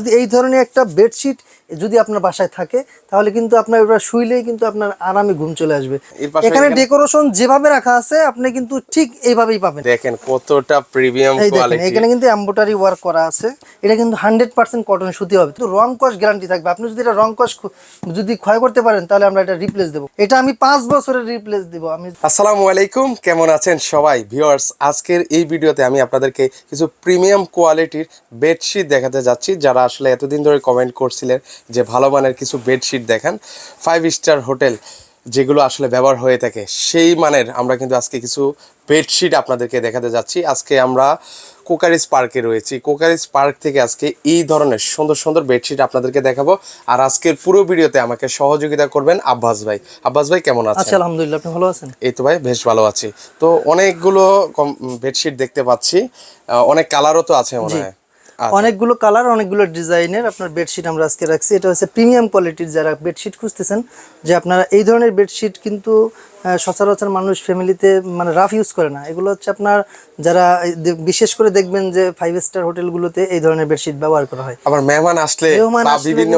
যদি এই ধরনের একটা বেডশিট যদি আপনার বাসায় থাকে তাহলে কিন্তু আপনার ওটা শুইলেই কিন্তু আপনার আরামে ঘুম চলে আসবে। এখানে ডেকোরেশন যেভাবে রাখা আছে আপনি কিন্তু ঠিক এইভাবেই পাবেন। দেখেন কতটা প্রিমিয়াম কোয়ালিটি এখানে কিন্তু এম্বোটারি ওয়ার্ক করা আছে। এটা কিন্তু হান্ড্রেড পার্সেন্ট কটন সুতি হবে। তো রং কস গ্যারান্টি থাকবে। আপনি যদি এটা রং কস যদি ক্ষয় করতে পারেন তাহলে আমরা এটা রিপ্লেস দেবো। এটা আমি পাঁচ বছরের রিপ্লেস দেবো। আমি আসসালামু আলাইকুম কেমন আছেন সবাই? ভিউয়ার্স আজকের এই ভিডিওতে আমি আপনাদেরকে কিছু প্রিমিয়াম কোয়ালিটির বেডশিট দেখাতে যাচ্ছি। যারা আসলে এতদিন ধরে কমেন্ট করছিলেন যে ভালো মানের কিছু বেডশিট দেখান। ফাইভ স্টার হোটেল যেগুলো আসলে ব্যবহার হয়ে থাকে সেই মানের আমরা কিন্তু আজকে কিছু বেডশিট আপনাদেরকে দেখাতে যাচ্ছি। আজকে আমরা কোকারিস পার্কে রয়েছি। কোকারিস পার্ক থেকে আজকে এই ধরনের সুন্দর সুন্দর বেডশিট আপনাদেরকে দেখাবো। আর আজকের পুরো ভিডিওতে আমাকে সহযোগিতা করবেন আব্বাস ভাই। আব্বাস ভাই কেমন আছেন? আচ্ছা আলহামদুলিল্লাহ আপনি ভালো আছেন? এই তো ভাই বেশ ভালো আছি। তো অনেকগুলো বেডশিট দেখতে পাচ্ছি। অনেক কালারও তো আছে মনে হয়। অনেকগুলো কালার অনেকগুলো ডিজাইনের আপনার বেডশিট আমরা আজকে রাখছি। এটা হচ্ছে প্রিমিয়াম কোয়ালিটির যারা বেডশিট খুঁজতেছেন যে আপনারা এই ধরনের বেডশিট কিন্তু সচরাচর মানুষ ফ্যামিলিতে মানে রাফ ইউজ করে না। এগুলো হচ্ছে আপনার যারা বিশেষ করে দেখবেন যে ফাইভ স্টার হোটেলগুলোতে এই ধরনের বেডশিট ব্যবহার করা হয়। আবার মেহমান আসলে মেহমান আসলে বিভিন্ন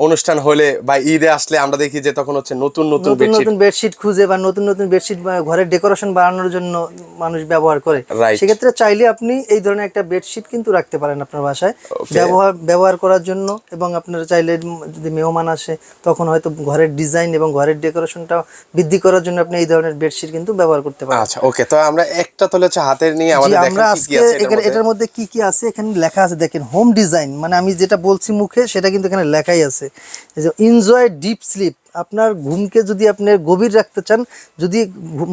অনুষ্ঠান হলে বা ঈদে আসলে আমরা দেখি যে তখন হচ্ছে নতুন নতুন নতুন বেডশিট খুঁজে বা নতুন নতুন বেডশিট ঘরের ডেকোরেশন বাড়ানোর জন্য মানুষ ব্যবহার করে। সেক্ষেত্রে চাইলে আপনি এই ধরনের একটা বেডশিট কিন্তু রাখতে পারেন আপনার বাসায়। ব্যবহার ব্যবহার করার জন্য এবং আপনারা চাইলে যদি মেহমান আসে তখন হয়তো ঘরের ডিজাইন এবং ঘরের ডেকোরেশনটা বৃদ্ধি করার জন্য আপনি এই ধরনের বেডশিট কিন্তু ব্যবহার করতে পারেন। আচ্ছা ওকে তো আমরা একটা তাহলে হচ্ছে হাতের নিয়ে আমাদের আমরা আজকে এটার এখানে- মধ্যে। এটার মধ্যে কি কি আছে? এখানে লেখা আছে দেখেন হোম ডিজাইন মানে আমি যেটা বলছি মুখে সেটা কিন্তু এখানে লেখাই আছে। যে এনজয় ডিপ স্লিপ আপনার ঘুমকে যদি আপনি গভীর রাখতে চান যদি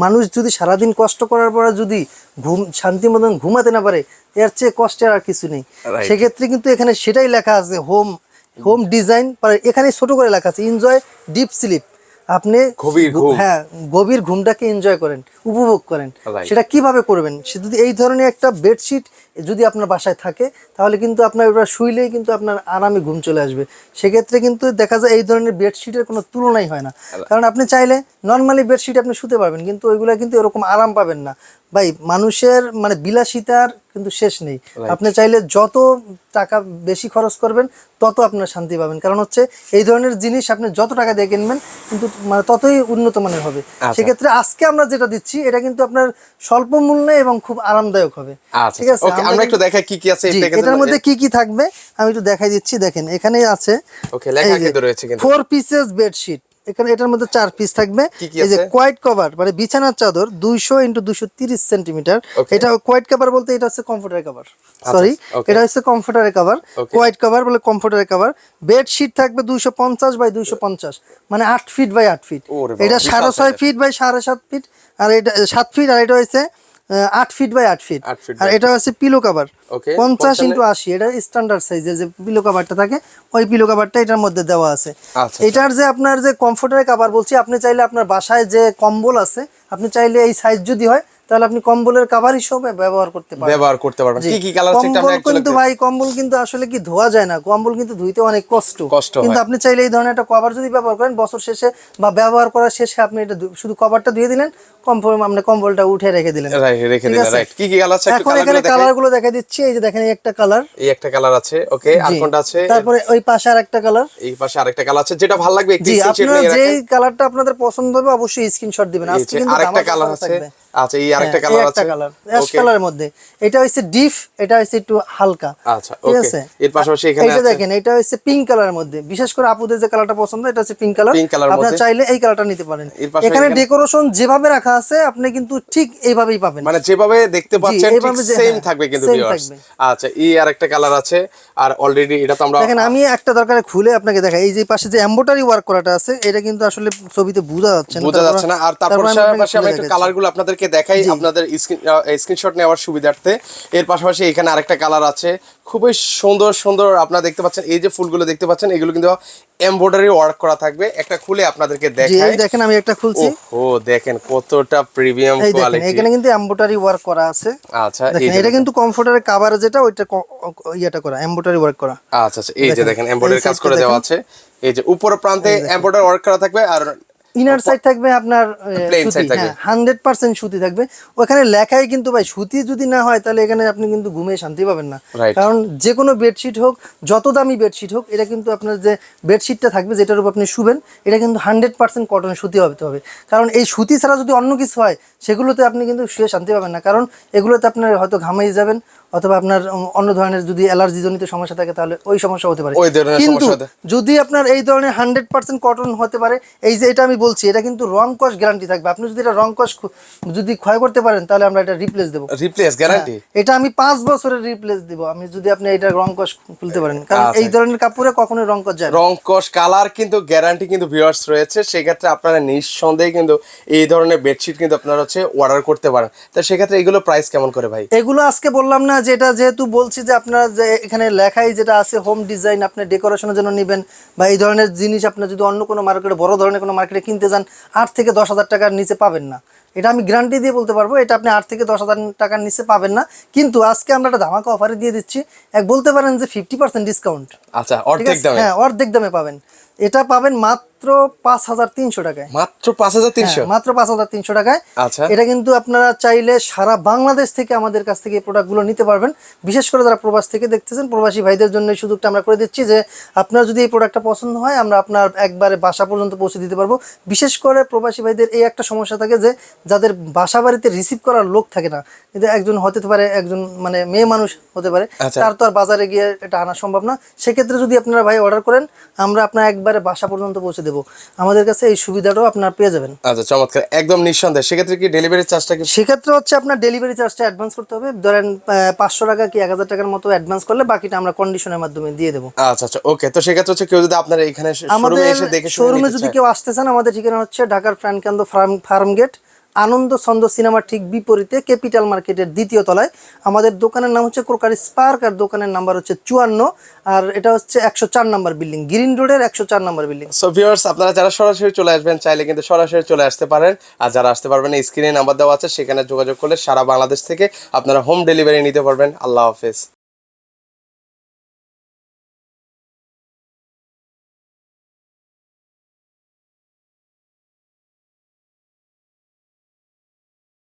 মানুষ যদি সারাদিন কষ্ট করার পরে যদি ঘুম শান্তি মতন ঘুমাতে না পারে এর চেয়ে কষ্টের আর কিছু নেই। সেক্ষেত্রে কিন্তু এখানে সেটাই লেখা আছে হোম হোম ডিজাইন এখানে ছোট করে লেখা আছে এনজয় ডিপ স্লিপ আপনি হ্যাঁ গভীর ঘুমটাকে এনজয় করেন উপভোগ করেন। সেটা কীভাবে করবেন? সে যদি এই ধরনের একটা বেডশিট যদি আপনার বাসায় থাকে তাহলে কিন্তু আপনার ওটা শুইলেই কিন্তু আপনার আরামে ঘুম চলে আসবে। সেক্ষেত্রে কিন্তু দেখা যায় এই ধরনের বেডশিটের কোনো তুলনাই হয় না। কারণ আপনি চাইলে নর্মালি বেডশিট আপনি শুতে পারবেন কিন্তু ওইগুলা কিন্তু এরকম আরাম পাবেন না। ভাই মানুষের মানে বিলাসিতার কিন্তু শেষ নেই। আপনি চাইলে যত টাকা বেশি খরচ করবেন তত আপনার শান্তি পাবেন। কারণ হচ্ছে এই ধরনের জিনিস আপনি যত টাকা দিয়ে কিনবেন কিন্তু মানে ততই উন্নত মানের হবে। আচ্ছা। সেক্ষেত্রে আজকে আমরা যেটা দিচ্ছি এটা কিন্তু আপনার স্বল্প মূল্যে এবং খুব আরামদায়ক হবে। আচ্ছা ঠিক আছে? ওকে আমরা একটু দেখাই কি কি আছে এটার মধ্যে কি কি থাকবে আমি একটু দেখাই দিচ্ছি। দেখেন এখানে আছে ওকে লেখা কিন্তু রয়েছে কিন্তু। ফোর পিসেস বেডশিট এখানে এটার মধ্যে চার পিস থাকবে। এই যে কোয়াইট কভার মানে বিছানার চাদর দুইশো ইন্টু দুইশো তিরিশ সেন্টিমিটার এটা কোয়াইট কভার বলতে এটা হচ্ছে কমফোর্টার কভার সরি এটা হচ্ছে কমফোর্টারের কভার কোয়াইট কভার বলে কমফোর্টারের কভার বেডশিট থাকবে দুইশো পঞ্চাশ বাই দুইশো পঞ্চাশ। মানে আট ফিট বাই আট ফিট এটা সাড়ে ছয়। ফিট বাই সাড়ে সাত ফিট আর এটা সাত ফিট আর এটা হচ্ছে আট ফিট বাই আট ফিট আর এটা হচ্ছে পিলো কভার পঞ্চাশ ইন্টু আশি এটা স্ট্যান্ডার্ড সাইজের যে পিলো কভারটা থাকে ওই পিলো কাভারটা এটার মধ্যে দেওয়া আছে। আচ্ছা, এটার যে আপনার যে কমফোর্টের কাভার বলছি আপনি চাইলে আপনার বাসায় যে কম্বল আছে আপনি চাইলে এই সাইজ যদি হয় তাহলে আপনি কম্বলের কাভার হিসেবে ব্যবহার করতে পারেন ব্যবহার করতে পারবেন। কি কি কালার কম্বল আমরা কিন্তু ভাই কম্বল কিন্তু আসলে কি ধোয়া যায় না। কম্বল কিন্তু ধুইতে অনেক কষ্ট। কষ্ট কিন্তু আপনি চাইলে এই ধরনের একটা কভার যদি ব্যবহার করেন বছর শেষে বা ব্যবহার করার শেষে আপনি এটা শুধু কভারটা ধুয়ে দিলেন কম্বল আপনি কম্বলটা উঠে রেখে দিলেন। Right, রেখে দিলেন, right. কি কি কালার আছে? এখন এখানে কালারগুলো কালারগুলো দেখা দিচ্ছি। এই যে দেখেন এই একটা কালার এই একটা কালার আছে ওকে আর কোনটা আছে? তারপরে ওই পাশে আর একটা কালার এই পাশে আরেকটা কালার আছে যেটা ভালো লাগবে একটু আপনারা যেই। কালারটা আপনাদের পছন্দ হবে অবশ্যই স্ক্রিনশট দিবেন। আজকে কিন্তু আরেকটা কালার আছে। আচ্ছা এই আরেকটা হ্যাঁ, কালার আছে? কালার অ্যাশ কালারের মধ্যে। এটা হচ্ছে ডিপ এটা হচ্ছে একটু হালকা আচ্ছা ঠিক আছে? এর পাশাপাশি এখানে আছে? দেখেন এটা হচ্ছে পিঙ্ক কালারের মধ্যে। বিশেষ করে আপুদের যে কালারটা পছন্দ এটা হচ্ছে পিঙ্ক কালার আপনারা চাইলে এই কালারটা নিতে পারেন। এখানে ডেকোরেশন যেভাবে রাখা আছে আপনি কিন্তু ঠিক এইভাবেই পাবেন। মানে যেভাবে দেখতে পাচ্ছেন ঠিক সেম হ্যাঁ, থাকবে কিন্তু ভিউয়ার্স আচ্ছা এই আরেকটা কালার আছে আর অলরেডি এটা তো আমরা দেখেন আমি একটা দরকারে খুলে আপনাকে দেখাই। এই যে পাশে যে এমব্রয়ডারি ওয়ার্ক করাটা আছে এটা কিন্তু আসলে ছবিতে বোঝা যাচ্ছে না। বোঝা যাচ্ছে না। আর তারপর তারপর আমি একটু দেখাচ্ছি। কালারগুলো আপনাদেরকে দেখাই। আপনাদের স্ক্রিনশট নেওয়ার সুবিধার্থে। এর পাশাপাশি এখানে আরেকটা কালার আছে। খুবই সুন্দর সুন্দর আপনারা দেখতে পাচ্ছেন এই যে ফুলগুলো দেখতে পাচ্ছেন এগুলো কিন্তু এমব্রয়ডারি ওয়ার্ক করা থাকবে। একটা খুলে আপনাদেরকে দেখাই। দেখেন আমি একটা খুলছি। ও দেখেন কতটা প্রিমিয়াম কোয়ালিটি এখানে কিন্তু এমব্রয়ডারি ওয়ার্ক করা আছে। আচ্ছা এটা কিন্তু কমফোর্টারের কভার যেটা ওইটা ইয়েটা করা এমব্রয়ডারি ওয়ার্ক করা। আচ্ছা আচ্ছা এই যে দেখেন, দেখেন এমব্রয়ডারি কাজ করে দেওয়া আছে। এই যে উপর প্রান্তে এমব্রয়ডারি ওয়ার্ক করা থাকবে আর ইনার সাইড থাকবে আপনার। হান্ড্রেড পার্সেন্ট সুতি। থাকবে। ওখানে লেখাই কিন্তু ভাই সুতি যদি না হয় তাহলে এখানে আপনি কিন্তু ঘুমিয়ে শান্তি পাবেন না। কারণ যে কোনো বেডশিট হোক যত দামি বেডশিট হোক এটা কিন্তু আপনার যে বেডশিটটা থাকবে যেটার উপর আপনি শুবেন এটা কিন্তু হান্ড্রেড পার্সেন্ট কটন সুতি হতে হবে। কারণ এই সুতি ছাড়া যদি অন্য কিছু হয় সেগুলোতে আপনি কিন্তু শুয়ে শান্তি পাবেন না। কারণ এগুলোতে আপনার হয়তো ঘামাই যাবেন অথবা আপনার অন্য ধরনের যদি অ্যালার্জি জনিত সমস্যা থাকে তাহলে ওই সমস্যা হতে পারে। কিন্তু যদি আপনার এই ধরনের হান্ড্রেড পার্সেন্ট কটন হতে পারে এই যে এটা আমি বলছি এটা কিন্তু রং কস গ্যারান্টি থাকবে। আপনি যদি এটা রং কস যদি ক্ষয় করতে পারেন তাহলে আমরা এটা রিপ্লেস দেবো। রিপ্লেস গ্যারান্টি এটা আমি পাঁচ বছরের রিপ্লেস দিব। আমি যদি আপনি এটা রং কস খুলতে পারেন। কারণ আচ্ছা। এই ধরনের কাপড়ে কখনোই রং কস যায়। রং কস কালার কিন্তু গ্যারান্টি কিন্তু ভিউয়ার্স রয়েছে। সেক্ষেত্রে আপনারা নিঃসন্দেহে কিন্তু এই ধরনের বেডশিট কিন্তু আপনারা হচ্ছে অর্ডার করতে পারেন। তো সেক্ষেত্রে এগুলো প্রাইস কেমন করে ভাই? এগুলো আজকে বললাম না যে এটা যেহেতু বলছি যে আপনারা যে এখানে লেখাই যেটা আছে হোম ডিজাইন আপনি ডেকোরেশনের জন্য নেবেন বা এই ধরনের জিনিস আপনি যদি অন্য কোনো মার্কেটে বড় ধরনের কোনো মার্কেটে কিনতে যান, আট থেকে দশ হাজার টাকার নিচে পাবেন না। এটা আমি গ্যারান্টি দিয়ে বলতে পারব এটা আপনি আট থেকে দশ হাজার টাকার নিচে পাবেন না। কিন্তু আজকে আমরা একটা ধামাকা অফারে দিয়ে দিচ্ছি। এক বলতে পারেন যে ফিফটি পার্সেন্ট ডিসকাউন্ট আচ্ছা অর্ধেক দামে? হ্যাঁ অর্ধেক দামে পাবেন। এটা পাবেন মাত্র পাঁচ হাজার তিনশো টাকায়। মাত্র পাঁচ হাজার তিনশো? হ্যাঁ, মাত্র পাঁচ হাজার তিনশো টাকায়। আচ্ছা। এটা কিন্তু আপনারা চাইলে সারা বাংলাদেশ থেকে আমাদের কাছ থেকে এই প্রোডাক্টগুলো নিতে পারবেন। বিশেষ করে যারা প্রবাস থেকে দেখতেছেন প্রবাসী ভাইদের জন্য এই সুযোগটা আমরা করে দিচ্ছি যে আপনার যদি এই প্রোডাক্টটা পছন্দ হয় আমরা আপনার একবারে বাসা পর্যন্ত পৌঁছে দিতে পারব। বিশেষ করে প্রবাসী ভাইদের এই একটা সমস্যা থাকে যে যাদের বাসা বাড়িতে রিসিভ করার লোক থাকে না কিন্তু একজন হতে পারে একজন মানে মেয়ে মানুষ হতে পারে আচ্ছা। তার তো আর বাজারে গিয়ে এটা আনা সম্ভব না। সেক্ষেত্রে যদি আপনারা ভাই অর্ডার করেন আমরা আপনার একবারে বাসা পর্যন্ত পৌঁছে দেবো। আমাদের কাছে এই সুবিধাটাও আপনার পেয়ে যাবেন। আচ্ছা চমৎকার। একদম নিঃসন্দেহে। সেক্ষেত্রে কি ডেলিভারি চার্জটা কি? সেক্ষেত্রে হচ্ছে আপনার ডেলিভারি চার্জটা অ্যাডভান্স করতে হবে। ধরেন পাঁচশো টাকা কি এক হাজার টাকার মতো অ্যাডভান্স করলে বাকিটা আমরা কন্ডিশনের মাধ্যমে দিয়ে দেবো। আচ্ছা আচ্ছা। ওকে তো সেক্ষেত্রে হচ্ছে কেউ যদি আপনার এখানে আমাদের এসে দেখে শুনে শোরুমে যদি কেউ আসতে চান আমাদের ঠিকানা হচ্ছে ঢাকার ফ্রানকান্দ farm farm gate Ananda Chhanda সিনেমার ঠিক বিপরীতে ক্যাপিটাল মার্কেটের দ্বিতীয় তলায়। আমাদের দোকানের নাম হচ্ছে ক্রোকারি স্পার্ক আর দোকানের নাম্বার হচ্ছে চুয়ান্ন। আর এটা হচ্ছে একশো চার নাম্বার বিল্ডিং। গ্রিন রোডের একশো চার নাম্বার বিল্ডিং। সো ভিউয়ার্স আপনারা যারা সরাসরি চলে আসবেন, চাইলে কিন্তু সরাসরি চলে আসতে পারেন। আর যারা আসতে পারবেন স্ক্রিনে নাম্বার দেওয়া আছে, সেখানে যোগাযোগ করলে সারা বাংলাদেশ থেকে আপনারা হোম ডেলিভারি নিতে পারবেন। আল্লাহ হাফেজ।